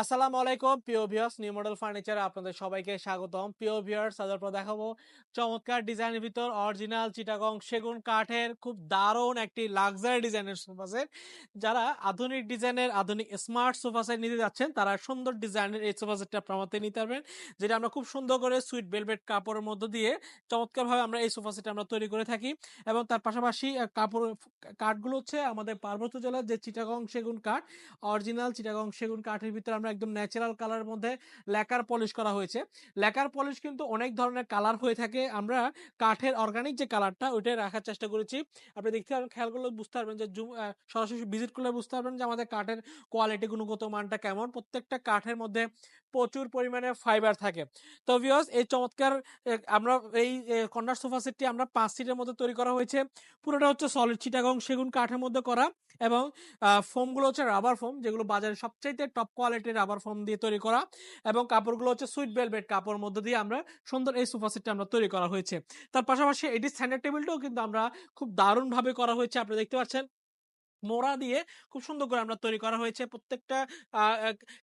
আসসালামু আলাইকুম, প্রিয় ভিউয়ার্স, নিউ মডেল ফার্নিচারে আপনাদের সবাইকে স্বাগতম। প্রিয় ভিউয়ার্স, আজ দেখাবো চমৎকার ডিজাইনের ভিতর অরিজিনাল চিটাগং সেগুন কাঠের খুব দারুণ একটি লাক্সারি ডিজাইনের সোফা সেট যারা আধুনিক ডিজাইনের, আধুনিক স্মার্ট সোফা সেট নিতে যাচ্ছেন, তারা সুন্দর ডিজাইনের এই সোফা সেটটা আপনার নিতে পারবেন, যেটা আমরা খুব সুন্দর করে সুইট ভেলভেট কাপড়ের মধ্য দিয়ে চমৎকারভাবে আমরা এই সোফা আমরা তৈরি করে থাকি। এবং তার পাশাপাশি কাপড় কাঠগুলো হচ্ছে আমাদের পার্বত্য জেলার যে চিটাগং সেগুন কাঠ, অরিজিনাল চিটাগং সেগুন কাঠের ভিতরে আমরা একদম ন্যাচারাল কালারের মধ্যে ল্যাকার পলিশ করা হয়েছে। ল্যাকার পলিশ কিন্তু অনেক ধরনের কালার হয়ে থাকে। আমরা কাঠের অর্গানিক যে কালারটা ওইটাই রাখার চেষ্টা করেছি। আপনি দেখতে পারবেন খেয়াল করলে বুঝতে পারবেন যে সরাসরি ভিজিট করলে বুঝতে পারবেন যে আমাদের কাঠের কোয়ালিটি গুণগত মানটা কেমন। প্রত্যেকটা কাঠের মধ্যে প্রচুর পরিমাণে ফাইবার থাকে। তো ভিউয়ার্স এই চমৎকার আমরা এই কর্নার সোফা সেটটি আমরা পাঁচ সিটের মধ্যে তৈরি করা হয়েছে। পুরোটা হচ্ছে সলিড চিটাগং সেগুন কাঠের মধ্যে করা এবং ফোমগুলো হচ্ছে রাবার ফোম যেগুলো বাজারে সবচাইতে টপ কোয়ালিটির রাবার ফর্ম দিয়ে তৈরি করা এবং কাপড়গুলো হচ্ছে সুইট বেলভেট কাপড় মধ্যে দিয়ে আমরা সুন্দর এই সোফা সেটটা আমরা তৈরি করা হয়েছে। তার পাশাপাশি এটি স্ট্যান্ডার্ড টেবিলটাও কিন্তু আমরা খুব দারুণভাবে করা হয়েছে, আপনি দেখতে পাচ্ছেন। মোড়া দিয়ে খুব সুন্দর করে আমরা তৈরি করা হয়েছে। প্রত্যেকটা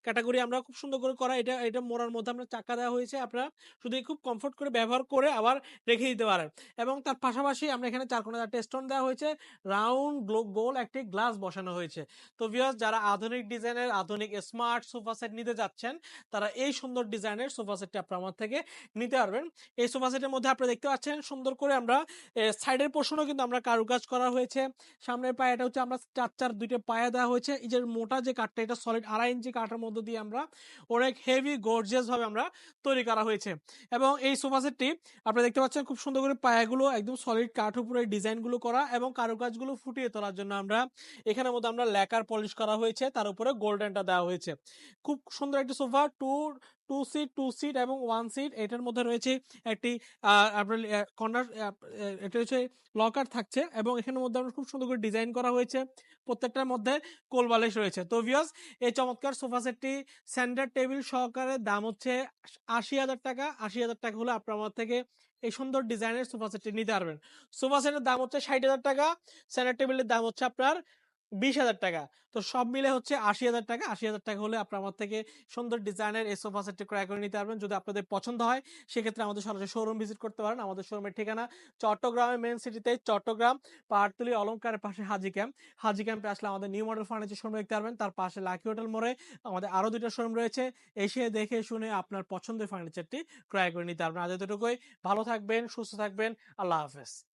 ক্যাটাগরি আমরা খুব সুন্দর করে করা, এটা এটা মোড়ার মধ্যে আমরা চাকা দেওয়া হয়েছে। আপনারা শুধু খুব কমফোর্ট করে ব্যবহার করে আবার রেখে দিতে পারেন। এবং তার পাশাপাশি আমরা এখানে চার কোণে চারটে স্টোন দেওয়া হয়েছে। রাউন্ড গোল একটি গ্লাস বসানো হয়েছে। তো ভিউয়ার্স যারা আধুনিক ডিজাইনের আধুনিক স্মার্ট সোফা সেট নিতে যাচ্ছেন, তারা এই সুন্দর ডিজাইনের সোফা সেটটি আপনার আমার থেকে নিতে পারবেন। এই সোফা সেটের মধ্যে আপনি দেখতে পাচ্ছেন সুন্দর করে আমরা সাইডের পোর্শনও কিন্তু আমরা কারুকাজ করা হয়েছে। সামনের পায়াটা হচ্ছে আমরা চার চার দুইটা পায়া দেওয়া হয়েছে। এই যে মোটা যে কাঠটা, এটা সলিড আড়াই ইঞ্চি কাঠের মধ্যে দিয়ে আমরা অনেক হেভি গর্জিয়াস ভাবে আমরা তৈরি করা হয়েছে। এবং এই সোফা সেটটি আপনি দেখতে পাচ্ছেন খুব সুন্দর করে পায়াগুলো একদম সলিড কাঠ উপরে ডিজাইনগুলো করা এবং কারুকাজগুলো ফুটিয়ে তোলার জন্য আমরা এখানের মধ্যে আমরা ল্যাকার পলিশ করা হয়েছে। তার উপরে গোল্ডেনটা দেওয়া হয়েছে। খুব সুন্দর একটি sofa two two seat two seat এবং ওয়ান সিট এটার মধ্যে রয়েছে একটি আপনার কর্নার এটা হচ্ছে লকার থাকছে এবং এখানের মধ্যে আমরা খুব সুন্দর করে ডিজাইন করা হয়েছে। প্রত্যেকটার মধ্যে কোল বালিশ রয়েছে। তো ভিউয়ার্স এই চমৎকার সোফা সেটটি স্যান্ডার্ড টেবিল সহকারে দাম হচ্ছে আশি হাজার টাকা। আশি হাজার টাকা হলে আপনার আমার থেকে এই সুন্দর ডিজাইনের সোফা সেটটি নিতে পারবেন। সোফা সেটের দাম হচ্ছে ষাট হাজার টাকা। স্যান্ডার্ড টেবিলের দাম হচ্ছে আপনার বিশ হাজার টাকা। তো সব মিলে হচ্ছে আশি হাজার টাকা। আশি হাজার টাকা হলে আপনার আমার থেকে সুন্দর ডিজাইনের এই সোফা সেটটি ক্রয় করে নিতে পারবেন। যদি আপনাদের পছন্দ হয়, সেক্ষেত্রে আমাদের সরাসরি শোরুম ভিজিট করতে পারেন। আমাদের শোরুমের ঠিকানা চট্টগ্রামের মেন সিটিতে চট্টগ্রাম পাহাড়তলি অলঙ্কারের পাশে হাজি ক্যাম্প হাজি ক্যাম্পে আসলে আমাদের নিউ মডেল ফার্নিচার শোরুম দেখতে পারবেন। তার পাশে লাকি হোটেল মোড়ে আমাদের আরও দুটো শোরুম রয়েছে। এসে দেখে শুনে আপনার পছন্দের ফার্নিচারটি ক্রয় করে নিতে পারবেন। আজ এতটুকুই। ভালো থাকবেন, সুস্থ থাকবেন। আল্লাহ হাফেজ।